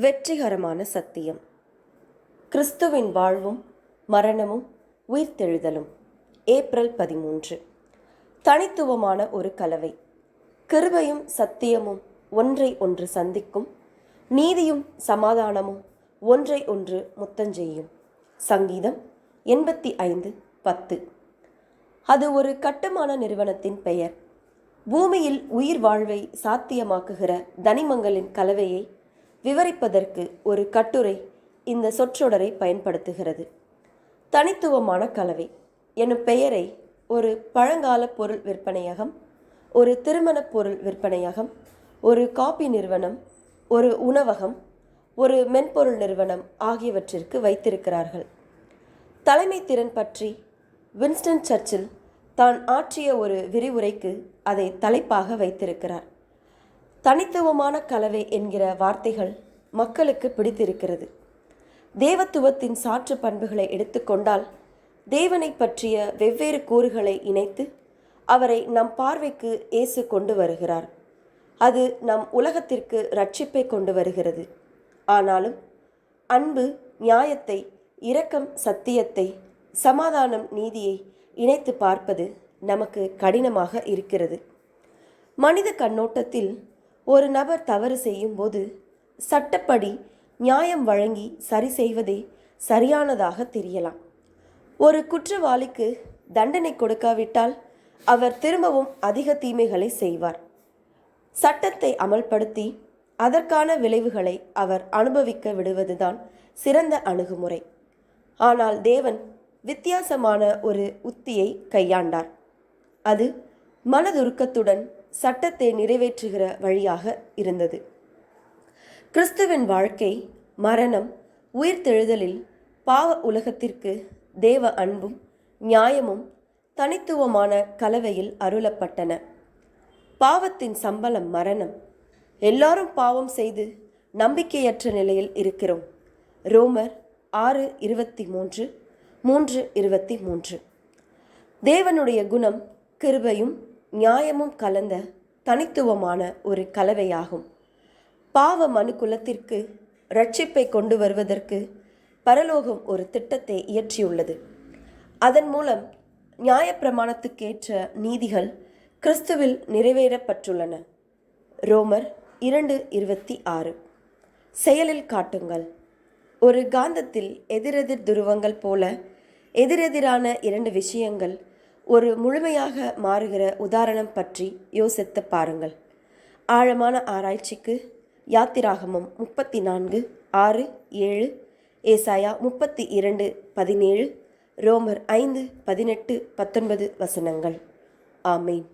வெற்றிகரமான சத்தியம். கிறிஸ்துவின் வாழ்வும் மரணமும் உயிர்த்தெழுதலும். ஏப்ரல் பதிமூன்று. தனித்துவமான ஒரு கலவை. கிருபையும் சத்தியமும் ஒன்றை ஒன்று சந்திக்கும். நீதியும் சமாதானமும் ஒன்றை ஒன்று முத்தஞ்செய்யும் சங்கீதம் எண்பத்தி ஐந்து பத்து. அது ஒரு கட்டுமான நிறுவனத்தின் பெயர். பூமியில் உயிர் வாழ்வை சாத்தியமாக்குகிற தனிமங்களின் கலவையை விவரிப்பதற்கு ஒரு கட்டுரை இந்த சொற்றொடரை பயன்படுத்துகிறது. தனித்துவமான கலவை எனும் பெயரை ஒரு பழங்கால பொருள் விற்பனையகம் ஒரு திருமணப் பொருள் விற்பனையகம் ஒரு காப்பி நிறுவனம் ஒரு உணவகம் ஒரு மென்பொருள் நிறுவனம் ஆகியவற்றிற்கு வைத்திருக்கிறார்கள். தலைமை திறன் பற்றி வின்ஸ்டன் சர்ச்சில் தான் ஆற்றிய ஒரு விரிவுரைக்கு அதை தலைப்பாக வைத்திருக்கிறார். தனித்துவமான கலவை என்கிற வார்த்தைகள் மக்களுக்கு பிடித்திருக்கிறது. தேவத்துவத்தின் சாற்று பண்புகளை எடுத்துக்கொண்டால் தேவனை பற்றிய வெவ்வேறு கூறுகளை இணைத்து அவரை நம் பார்வைக்கு இயேசு கொண்டு வருகிறார். அது நம் உலகத்திற்கு ரட்சிப்பை கொண்டு வருகிறது. ஆனாலும் அன்பு நியாயத்தை இரக்கம் சத்தியத்தை சமாதானம் நீதியை இணைத்து பார்ப்பது நமக்கு கடினமாக இருக்கிறது. மனித கண்ணோட்டத்தில் ஒரு நபர் தவறு செய்யும்போது சட்டப்படி நியாயம் வழங்கி சரி செய்வதே சரியானதாக தெரியலாம். ஒரு குற்றவாளிக்கு தண்டனை கொடுக்காவிட்டால் அவர் திரும்பவும் அதிக தீமைகளை செய்வார். சட்டத்தை அமல்படுத்தி அதற்கான விளைவுகளை அவர் அனுபவிக்க விடுவதுதான் சிறந்த அணுகுமுறை. ஆனால் தேவன் வித்தியாசமான ஒரு உத்தியை கையாண்டார். அது மனதுருக்கத்துடன் சட்டத்தை நிறைவேற்றுகிற வழியாக இருந்தது. கிறிஸ்துவின் வாழ்க்கை மரணம் உயிர்த்தெழுதலில் பாவ உலகத்திற்கு தேவ அன்பும் நியாயமும் தனித்துவமான கலவையில் அருளப்பட்டன. பாவத்தின் சம்பளம் மரணம். எல்லாரும் பாவம் செய்து நம்பிக்கையற்ற நிலையில் இருக்கிறோம். ரோமர் ஆறு இருபத்தி மூன்று மூன்று இருபத்தி மூன்று. தேவனுடைய குணம் கிருபையும் நியாயமும் கலந்த தனித்துவமான ஒரு கலவையாகும். பாவ மனுக்குலத்திற்கு ரட்சிப்பை கொண்டு வருவதற்கு பரலோகம் ஒரு திட்டத்தை இயற்றியுள்ளது. அதன் மூலம் நியாயப்பிரமாணத்துக்கேற்ற நீதிகள் கிறிஸ்துவில் நிறைவேறப்பட்டுள்ளன. ரோமர் இரண்டு இருபத்தி ஆறு. செயலில் காட்டுங்கள். ஒரு காந்தத்தில் எதிரெதிர் துருவங்கள் போல எதிரெதிரான இரண்டு விஷயங்கள் ஒரு முழுமையாக மாறுகிற உதாரணம் பற்றி யோசித்து பாருங்கள். ஆழமான ஆராய்ச்சிக்கு யாத்திராகமம் முப்பத்தி நான்கு ஆறு ஏழு ஏசாயா முப்பத்தி இரண்டு பதினேழு ரோமர் ஐந்து பதினெட்டு பத்தொன்பது வசனங்கள். ஆமேன்.